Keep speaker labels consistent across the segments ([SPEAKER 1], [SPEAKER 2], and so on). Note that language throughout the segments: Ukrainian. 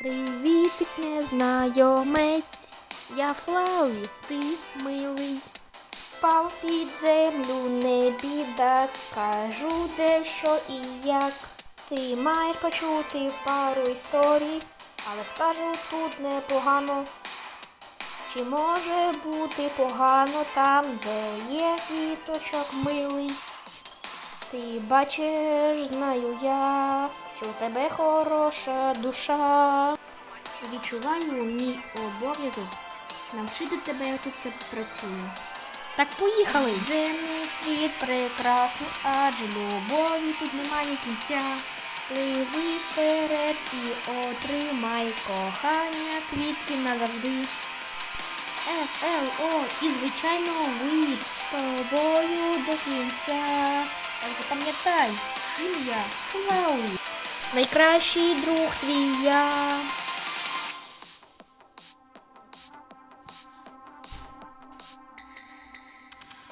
[SPEAKER 1] Привітик, незнайомець, я Флауі, ти милий. Впав під землю, не біда, скажу дещо і як. Ти маєш почути пару історій, але скажу тут непогано. Чи може бути погано там, де є квіточок милий? Ти бачиш, знаю я, що у тебе хороша душа. Відчуваю мій обов'язок навчити тебе, як тут все працює. Так поїхали! Земний світ прекрасний, адже любові тут немає кінця. Пливи вперед і отримай кохання квітки назавжди. Ф, Л, О, і звичайно ви з тобою до кінця. Запам'ятай, ім'я Флауі. Найкращий друг твій я.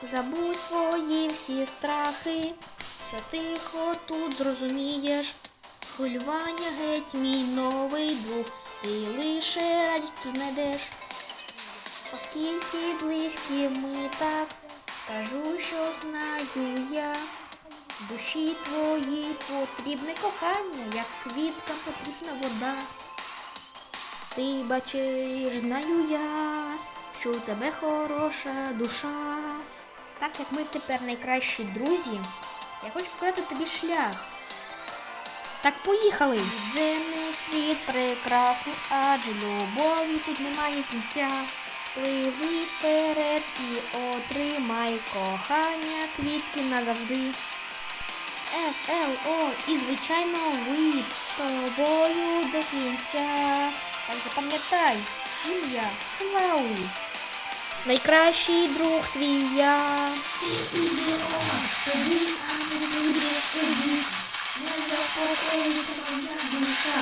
[SPEAKER 1] Забудь свої всі страхи, що тихо тут зрозумієш. Хвилювання геть мій новий друг, ти лише радість знайдеш. Оскільки близькі ми так, скажу, що знаю я. Душі твоїй потрібне кохання, як квіткам потрібна вода. Ти бачиш, знаю я, що у тебе хороша душа. Так як ми тепер найкращі друзі, я хочу показати тобі шлях. Так поїхали! Земний світ прекрасний, адже любові тут немає кінця. Пливи вперед і отримай кохання квітки назавжди. Ф, Л, О, і звичайно ви з тобою до кінця. Так запам'ятай, ім'я Флауі. Найкращий друг твій я.
[SPEAKER 2] Не заспокоїться моя душа,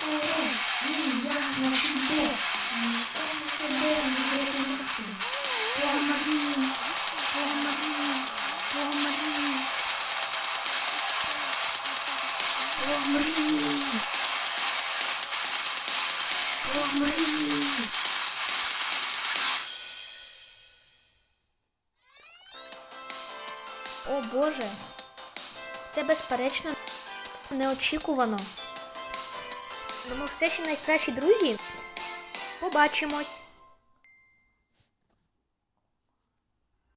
[SPEAKER 2] король, і я на чудо, нікому тебе не врятувати. Помоги, помоги, помоги. Помоги. Помоги.
[SPEAKER 1] О Боже. Це безперечно неочікувано. Тому все ще найкращі друзі. Побачимось.